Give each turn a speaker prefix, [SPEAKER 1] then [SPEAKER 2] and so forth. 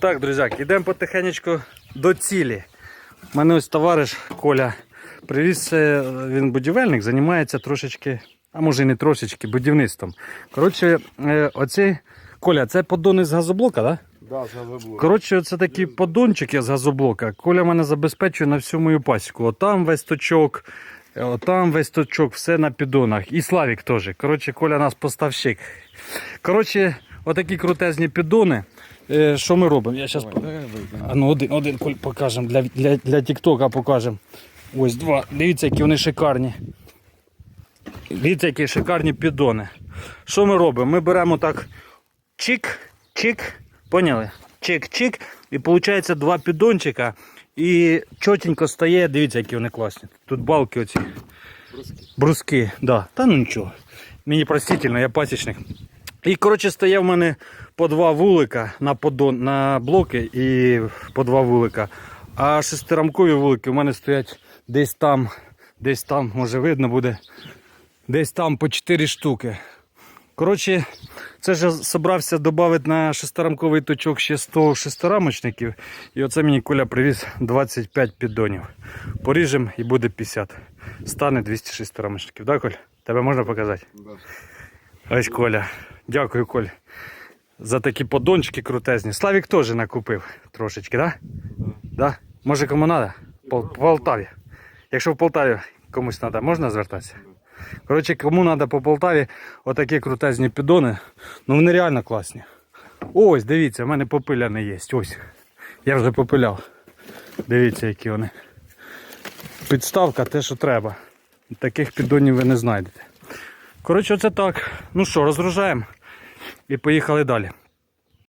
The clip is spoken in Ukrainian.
[SPEAKER 1] Так, друзяки, йдемо потихенечку до цілі. У мене ось товариш Коля привіз, він будівельник, займається трошечки, а може і не трошечки, будівництвом. Коротше, е, оцей Коля, це поддони з газоблока, так? Да?
[SPEAKER 2] Да, заблок.
[SPEAKER 1] Коротше, це такі поддончики з газоблока. Коля мене забезпечує на всю мою пасіку. Отам весь точок, е, отам весь точок, все на піддонах. І Славік теж. Коротше, Коля нас поставщик. Коротше, отакі крутезні піддони. Е, Що ми робимо? Я зараз а ну один, один покажемо для, для, для Тіктока покажемо. Ось два. Дивіться, які вони шикарні. Дивіться, які шикарні піддони. Що ми робимо? Ми беремо так чик, чик, поняли? Чик-чик. І виходить два піддончика. І чотенько стає, дивіться, які вони класні. Тут балки оці. Бруски, да. Та ну нічого. Мені простительно, я пасічник. І коротше стає в мене по два вулика на подон, на блоки і по два вулика. А шестирамкові вулики у мене стоять десь там, десь там, може видно буде, десь там по 4 штуки. Коротше, це ж я собрався додати на шестирамковий точок ще 100 шестирамочників. І оце мені Коля привіз 25 піддонів. Поріжемо і буде 50. Стане 200 шестирамочників. Так, Коль? Тебе можна показати?
[SPEAKER 2] Да.
[SPEAKER 1] Ось Коля. Дякую, Коль. За такі подончики крутезні. Славік теж накупив трошечки, так? Да? Да. Може кому треба? По по Полтаві. Якщо в Полтаві комусь треба, можна звертатися? Коротше, кому треба по Полтаві отакі крутезні піддони. Ну вони реально класні. Ось, дивіться, в мене попиляне є. Ось. Я вже попиляв. Дивіться, які вони. Підставка те, що треба. Таких піддонів ви не знайдете. Коротше, оце так. Ну що, розгружаємо і поїхали далі.